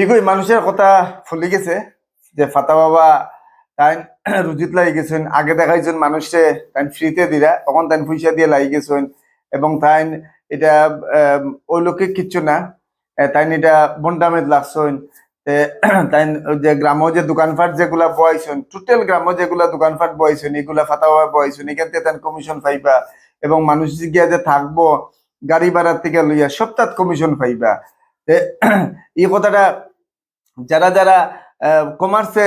ঠিকই, মানুষের কথা ফুলি গেছে যে ফাতা বাবা তাই রুজিত লাগি গেছেন। আগে দেখাইছেন মানুষে তাই ফ্রিতে দিরা, তখন তাই পয়সা দিয়ে লাগি গেছেন। এবং তাই এটা অলৌকিক কিচ্ছু না। তাই এটা বন্ডামেদ লাগছেন। তাই যে গ্রাম্য যে দোকানপাট যেগুলা বয়ছেন টোটাল গ্রাম্য যেগুলা দোকানপাট বয়ছেন এগুলা ফাতা বাবা বয়ছেন এখান থেকে তাই কমিশন পাইবা। এবং মানুষ গিয়া যে থাকব, গাড়ি ভাড়ার থেকে লইয়া সব তাত কমিশন পাইবা এই কথাটা যারা যারা কমার্সে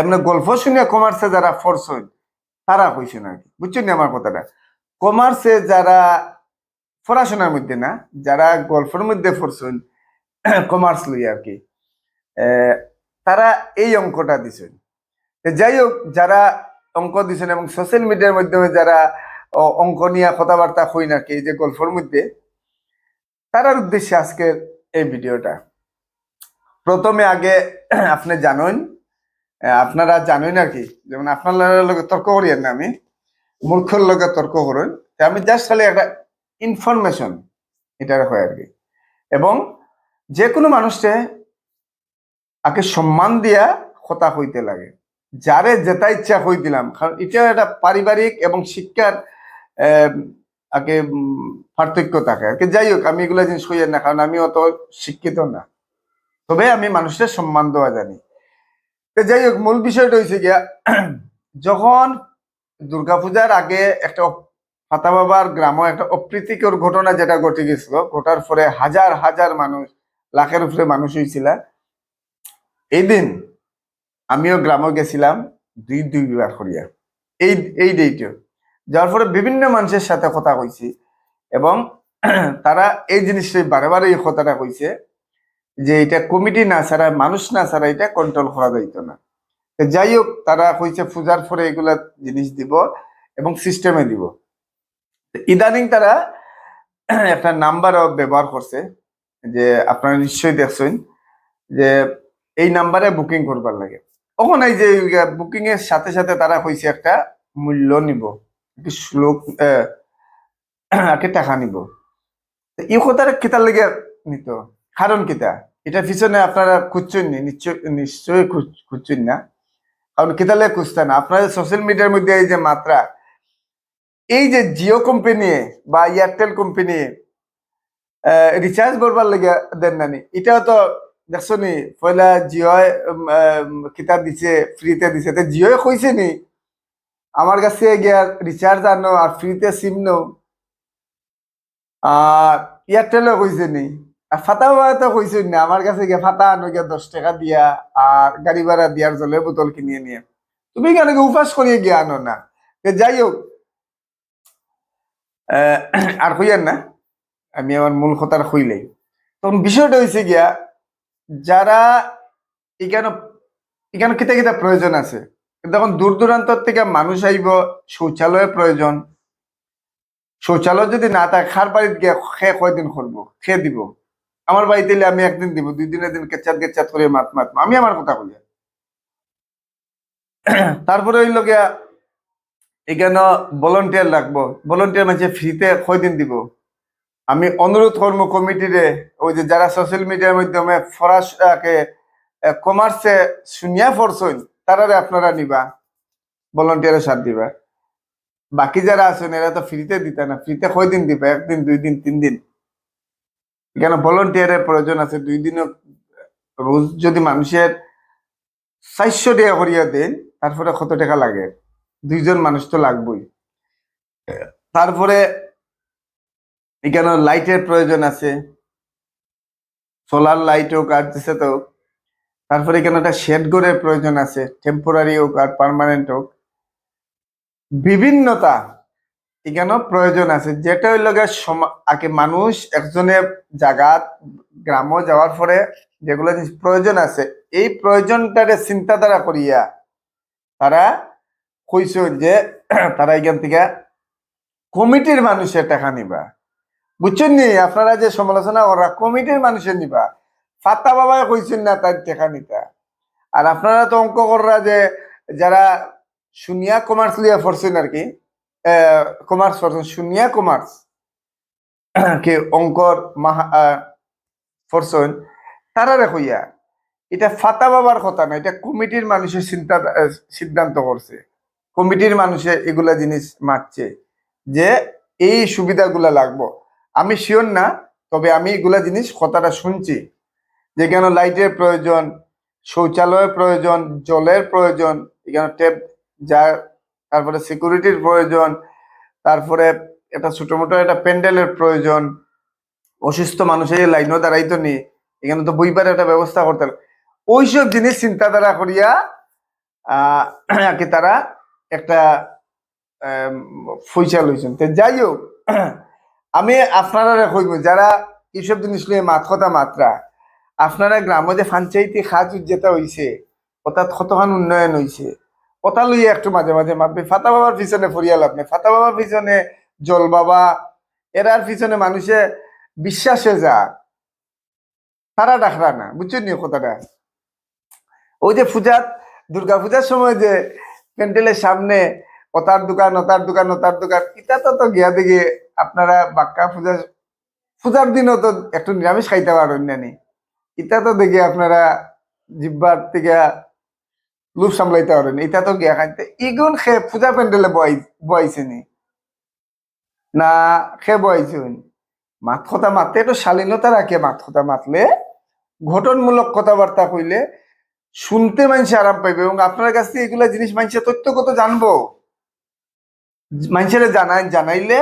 এমনি গল্প শুনে কমার্সে যারা ফোর্স হইন তারা আর কি। বুঝছেন আমার কথাটা? কমার্সে যারা পড়াশোনার মধ্যে না, যারা গল্পের মধ্যে ফোর্স হইন কমার্স লই আর কি তারা এই অঙ্কটা দিছেন। যাই হোক, যারা অঙ্ক দিছেন এবং সোশ্যাল মিডিয়ার মাধ্যমে যারা অঙ্ক নিয়ে কথাবার্তা হই নাকি যে গল্পের মধ্যে, তারার উদ্দেশ্যে আজকের এই ভিডিওটা। প্রথমে আগে আপনি জানেন আপনারা জানেন আর কি, যেমন আপনার লগে তর্ক করিয়েন না আমি, মূর্খর লগে তর্ক করেন আমি জাস্ট খালি একটা ইনফরমেশন এটা হয় আর কি। এবং যে কোনো মানুষকে আগে সম্মান দিয়া কথা হইতে লাগে, যারে যেটা ইচ্ছা হই দিলাম, কারণ এটা একটা পারিবারিক এবং শিক্ষার আগে পার্থক্য থাকে। আর কি যাই হোক, আমি এগুলো জিনিস হইয়েন না, কারণ আমি অত শিক্ষিত না। তবে আমি মানুষের সম্মান দেওয়া জানি। যাই হোক, মূল বিষয়টা হয়েছে গিয়া, যখন দুর্গাপূজার আগে একটা ফাতা বাবার গ্রামে একটা অপ্রীতিকর ঘটনা যেটা ঘটে গেছিল, ঘটার পরে হাজার হাজার মানুষ, লাখের উপরে মানুষ হয়েছিল এই দিন আমিও গ্রামে গেছিলাম দুই দুই বিবাহ করিয়া। এই এই ডেটে যার ফলে বিভিন্ন মানুষের সাথে কথা কইছি এবং তারা এই জিনিসটাই বারে বারে এই কথাটা কইছে যে এটা কমিটি না ছাড়া, মানুষ না ছাড়া এটা কন্ট্রোল করা যাইতো না। যাই হোক, তারা কইছে পূজার পরে এগুলা জিনিস দিব এবং সিস্টেমে দিব। ইদানিং তারা একটা নাম্বারও ব্যবহার করছে, যে আপনারা নিশ্চয়ই দেখছেন, যে এই নাম্বারে বুকিং করবার লাগে। তখন এই যে বুকিং এর সাথে সাথে তারা কইছে একটা মূল্য নিব শ্লোক একটা টাকা নিব। এই কথাটা কেতার লেগে নিত। কারণ কিতা এটা পিছনে আপনারা খুঁজছেন নিশ্চয় নিশ্চয়ই খুঁজছেন না। কারণ কেতালে খুঁজতেন আপনারা সোশ্যাল মিডিয়ার মধ্যে এই যে মাত্রা, এই যে জিও কোম্পানি বা এয়ারটেল কোম্পানি রিচার্জ করবার লেগে দেন নানি এটাও তো দেখছ নি, পয়লা জিও কিতাব দিছে ফ্রিতে দিছে। তো জিও কইছে নি, আমার কাছে গিয়া রিচার্জ আনো আর ফ্রিতে সিম নো আর এয়ারটেলও কইছে নি আর ফাতা না, আমার কাছে গিয়া ফাতা আনো গিয়া দশ টাকা দিয়া আর গাড়ি ভাড়া দিয়ার জলের বোতল কিনিয়ে নিয়ে। তুমি কেন উপাস করিয়ে গিয়া আনো না? যাই হোক আর কইয়ার না, আমি আমার মূল কথার হইলেই তখন বিষয়টা হয়েছে গিয়া, যারা এখানে এখানে কিতা কিতা প্রয়োজন আছে? কিন্তু এখন দূর দূরান্তর থেকে মানুষ আইব, শৌচালয়ের প্রয়োজন। শৌচালয় যদি না থাকে, খার বাড়িতে গিয়ে খে কয়দিন করব খেয়ে দিব। আমার বাড়িতে এলে আমি একদিন দিব দুই দিনের দিন কেচাত কেচাত করে মাত মাত আমি আমার কথা বলি তারপরে হইল গিয়া এখানে ভলেন্টিয়ার লাগবো ভলেন্টিয়ার মানে ফ্রিতে কয়দিন দিব? আমি অনুরোধ করব কমিটিরে ওই যে যারা সোশ্যাল মিডিয়ার মাধ্যমে ফরাসকে কমার্সে শুনিয়া ফরছইন তারারে আপনারা নিবা। ভলেন্টিয়ারের সাথ দিবা। বাকি যারা আছেন এরা তো ফ্রিতে দিতে না। ফ্রিতে কয়দিন দিবা? একদিন দুই দিন তিন দিন? এখানে ভলেন্টিয়ারের প্রয়োজন আছে? দুই দিনও রোজ যদি মানুষের চারশো টাকা করিয়া দেন, তারপরে কত টাকা লাগে? দুইজন মানুষ তো লাগবেই। তারপরে এখানে লাইটের প্রয়োজন আছে। সোলার লাইট হোক আর দিছে তো। তারপরে এখানে একটা শেড ঘরের প্রয়োজন আছে। টেম্পোরারি হোক আর পার্মানেন্ট হোক। বিভিন্নতা এখানেও প্রয়োজন আছে। যেটা হইল আগে মানুষ একজনের জায়গা গ্রামও যাওয়ার পরে যেগুলো প্রয়োজন আছে, এই প্রয়োজনটারে চিন্তাধারা করিয়া তারা কইছে যে তারা এখান থেকে কমিটির মানুষের টাকা নিবা। বুঝছেন নি? আপনারা যে সমালোচনা করা কমিটির মানুষের নিবা। ফাত্তা বাবা কইছেন না তার টাকা নিতা। আর আপনারা তো অঙ্ক কররা যে যারা শুনিয়া কমার্স লিয়া পড়ছেন আর কি কমার্স পড়ছেন শুনিয়া কমার্স কে অঙ্কর পড়ছেন তারা হইয়া এটা ফাতা বাবার কথা না, এটা কমিটির মানুষের চিন্তা সিদ্ধান্ত করছে। কমিটির মানুষে এগুলা জিনিস মারছে, যে এই সুবিধাগুলা লাগবো। আমি শিওর না, তবে আমি এগুলা জিনিস কথাটা শুনছি, যে কেন লাইটের প্রয়োজন, শৌচালয়ের প্রয়োজন, জলের প্রয়োজন, এখানে ট্যাপ যা তারপরে সিকিউরিটির প্রয়োজন, তারপরে একটা মোটো একটা প্যান্ডেলের প্রয়োজন অসুস্থ মানুষের লাইনও দাঁড়াইতো নি, এখানে তো বইবার একটা ব্যবস্থা করতে। ওইসব জিনিস চিন্তাধারা করিয়া কি তারা একটা পয়সা লইছেন তো যাই হোক, আমি আপনারা কইব, যারা এইসব জিনিস লইয়ে মাত কথা মাত্রা, আপনারা গ্রামে যে পঞ্চায়েতি সাজ যেটা হইছে, অর্থাৎ কতখান উন্নয়ন হইছে কথা লইয়া একটু মাঝে মাঝে মাপবে। ফাতা বাবার পিছনে ফরিয়াল আপনি ফাতা বাবার পিছনে জল বাবা, এরার পিছনে মানুষে বিশ্বাসে যা। তারা ডাকরা না বুঝছেন নি কথাটা? ওই যে পূজাত দুর্গা পূজার সময় যে প্যান্ডেলের সামনে ওতার দোকান ওতার দোকান ওতার দোকান ইটা তো তো গিয়া দিকে আপনারা বাক্কা পূজা, পূজার দিনও তো একটু নিরামিষ খাইতে পারেন নানি এটা তো দেখে আপনারা জিব্বার থেকে লুপ সামলাইতে পারেন এটা তো গিয়া খাইতে। ইগুন খে পূজা প্যান্ডেলে বয়াই বয়াইছে নি। না, খে বয়াইছে মাত কথা মাতে একটু শালীনতা রাখে মাত কথা মাতলে, ঘটনমূলক কথাবার্তা কইলে, শুনতে মানুষে আরাম পাইবে এবং আপনার কাছ থেকে এগুলা জিনিস মানুষের তথ্যগত জানব। মানুষের জানাই জানাইলে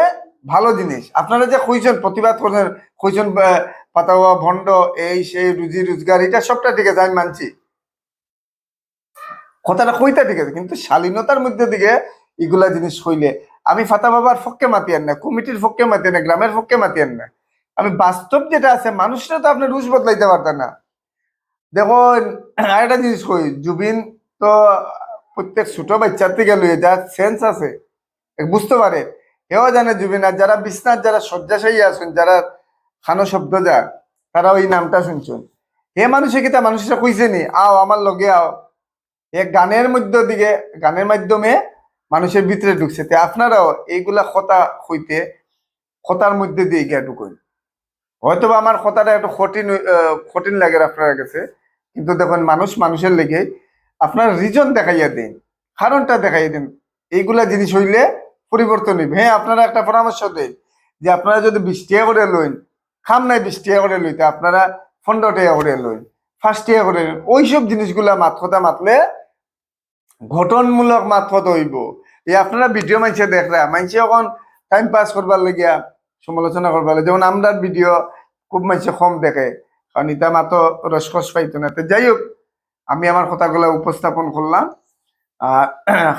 ভালো জিনিস। আপনারা যে কইছেন প্রতিবাদ করছেন কইছেন পাতাওয়া, ভণ্ড, এই সেই রুজি রোজগার, এটা সবটা ঠিক আছে, আমি মানছি। কথাটা কইতা ঠিক আছে কিন্তু শালীনতার মধ্যে দিকে এগুলা জিনিস হইলে আমি ফাতা বাবার পক্ষে মাতিয়ান না, কমিটির পক্ষে মাতিয়ান না, গ্রামের পক্ষে মাতিয়ান না। আমি বাস্তব যেটা আছে, মানুষরা তো আপনি রুশ বদলাইতে পারতেন না। দেখো, আরেকটা জিনিস কই, জুবিন তো প্রত্যেক ছোট বাচ্চার থেকে লুয়ে যার সেন্স আছে বুঝতে পারে। এও জানে জুবিন, আর যারা বিছনাথ যারা শয্যাশায়ী আছেন, যারা খানো শব্দ যা তারা ওই নামটা শুনছেন। হে মানুষে কিতা মানুষরা কইছে নি? আও, আমার লগে আও। এ গানের মধ্য দিকে, গানের মাধ্যমে মানুষের ভিতরে ঢুকছে। তে আপনারাও এইগুলা কথা হইতে কথার মধ্যে দিয়ে গিয়া ঢুকুন। হয়তো বা আমার কথাটা একটু কঠিন কঠিন লাগে আপনার কাছে, কিন্তু দেখুন মানুষ মানুষের লেগে আপনার রিজন দেখাইয়া দিন, কারণটা দেখাইয়া দিন। এইগুলা জিনিস হইলে পরিবর্তন হইবে। হ্যাঁ আপনারা একটা পরামর্শ দেন যে আপনারা যদি বিশ টাকা করে লইন খাম নাই বিশ টাকা করে লইতে আপনারা পনেরো টাকা করে লইন ফার্স্ট টাকা করে ওইসব জিনিসগুলা মাত কথা মাতলে ঘটনমূলক মাত কথা হইব এই আপনারা ভিডিও মানছে দেখরা মানছে এখন টাইম পাস করবার লাগিয়া, সমালোচনা করবার লাগে যেমন আমরা ভিডিও খুব মানুষে কম দেখে। কারণ ইটা মাতো রসকস পাইতো না। তো যাই হোক, আমি আমার কথাগুলো উপস্থাপন করলাম আর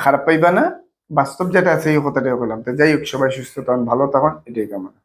খারাপ পাইবা না। বাস্তব যেটা আছে এই কথাটাই বললাম তো যাই হোক, সবাই সুস্থ তখন ভালো তখন এটাই কামনা।